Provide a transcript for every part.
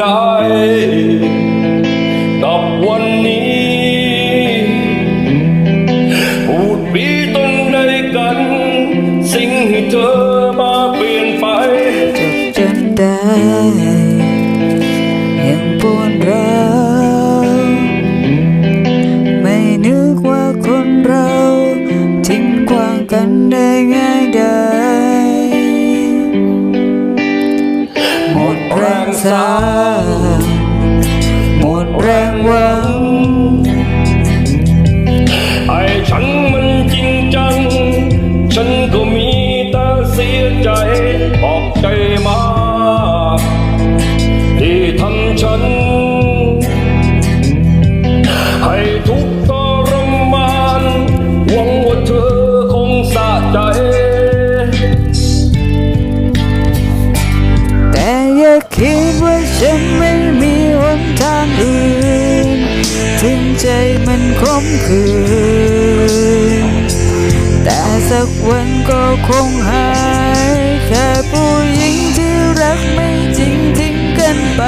กับวันนี้พูดปีต้นใดกัน สิ่งให้เธอมาเปลี่ยนไปจนได้ยังปวดร้าวไม่นึกว่าคนเรา ทิ้งกวางกันได้ง่ายได้ แรงสาหมดแรงหวัง ไอ้ฉันมันจริงจัง ฉันก็มีแต่เสียใจบอกใจมา ใจมันคมคืนแต่สักวันก็คงหาย แค่ผู้หญิงที่รักไม่จริงทิ้งกันไป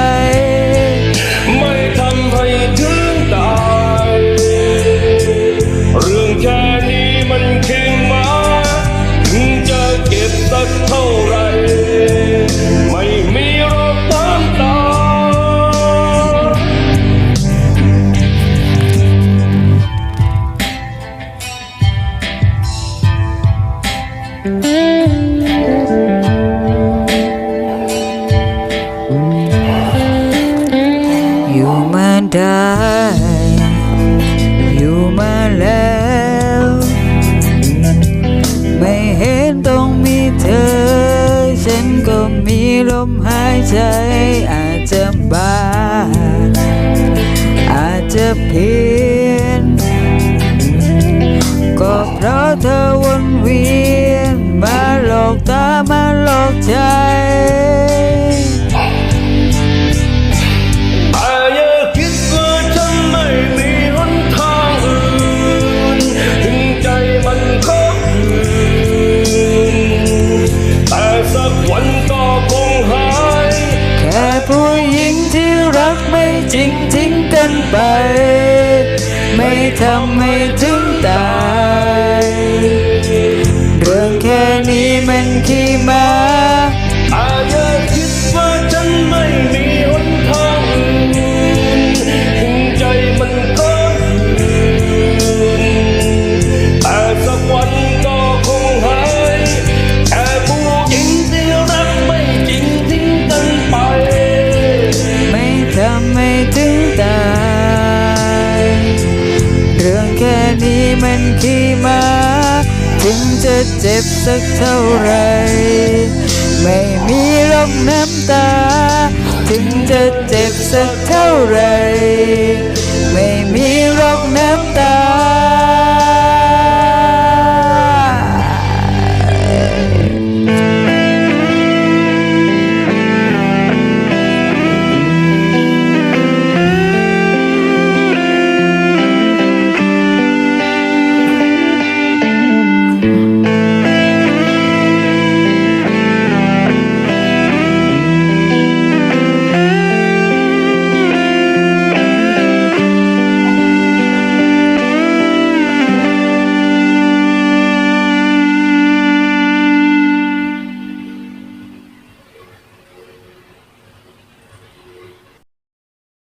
อยู่มาได้ อยู่มาแล้ว ไม่เห็นต้องมีเธอ ฉันก็มีลมหายใจ อาจจะบ้า อาจจะเพี้ยน ก็เพราะเธอวนเวียน มาหลอกตามาหลอกใจ ผู้หญิงที่รักไม่จริงทิ้งกันไป ไม่ทำให้ถึงตาย เรื่องแค่นี้มันขี้มาอา มันขี้มาถึงจะเจ็บสักเท่าไร ไม่มีลมน้ำตา ถึงจะเจ็บสักเท่าไร